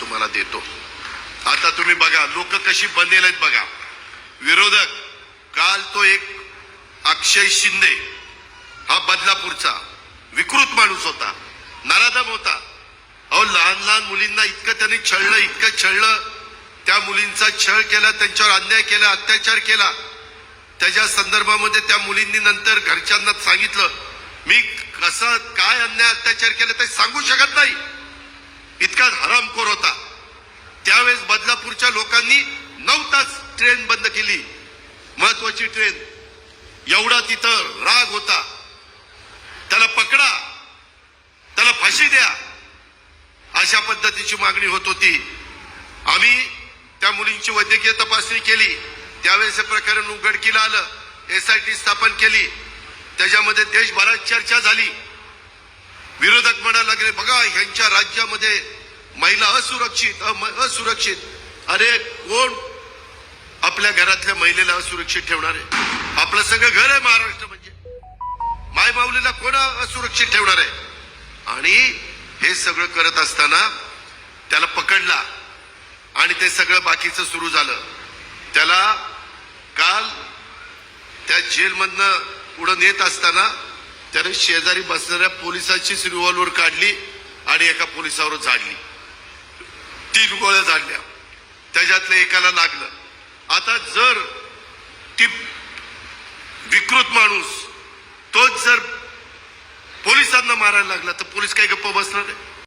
तुम्हाला देतो. आता तुम्ही बघा लोक कशी बनेल आहेत बघा. विरोधक काल तो एक अक्षय शिंदे हा बदलापूरचा विकृत माणूस होता नराधम होता. अहो लहान लहान मुलींना इतकं त्यांनी छळलं इतकं छळलं. त्या मुलींचा छळ केला त्यांच्यावर अन्याय केला अत्याचार केला. त्याच्या संदर्भामध्ये त्या मुलींनी नंतर घरच्यांना सांगितलं मी कसं काय अन्याय अत्याचार केला ते सांगू शकत नाही. इतकाच हरामखोर होता. त्यावेळेस बदलापूरच्या लोकांनी नऊ तास ट्रेन बंद केली. महत्वाची ट्रेन. एवढा तिथं राग होता. त्याला पकडा. त्याला फाशी द्या. अशा पद्धतीची मागणी होत होती. आम्ही त्या मुलींची वैद्यकीय तपासणी केली. त्यावेळेस हे प्रकरण उघडकीला आलं. एसआयटी स्थापन केली. त्याच्यामध्ये देशभरात चर्चा झाली. विरोधक म्हणायला लागले बघा ह्यांच्या राज्यामध्ये महिला असुरक्षित अम- असुरक्षित. अरे कोण? आपल्या घरातल्या महिलेला असुरक्षित ठेवणार आहे. आपलं सगळं घर आहे महाराष्ट्र म्हणजे. माय माऊलीला कोण असुरक्षित ठेवणार आहे? आणि हे सगळं करत असताना त्याला पकडला आणि ते सगळं बाकीचं सुरू झालं. त्याला काल त्या जेलमधनं पुढं नेत असताना त्याने शेजारी बसणाऱ्या पोलिसाचीच रिव्हॉल्वर काढली आणि एका पोलिसावर झाडली. तीन गोळ्या झाडल्या. त्याच्यातलं एकाला लागलं. आता जर ती विकृत माणूस तोच जर पोलिसांना मारायला लागला तर पोलीस काही गप्प बसणार आहे?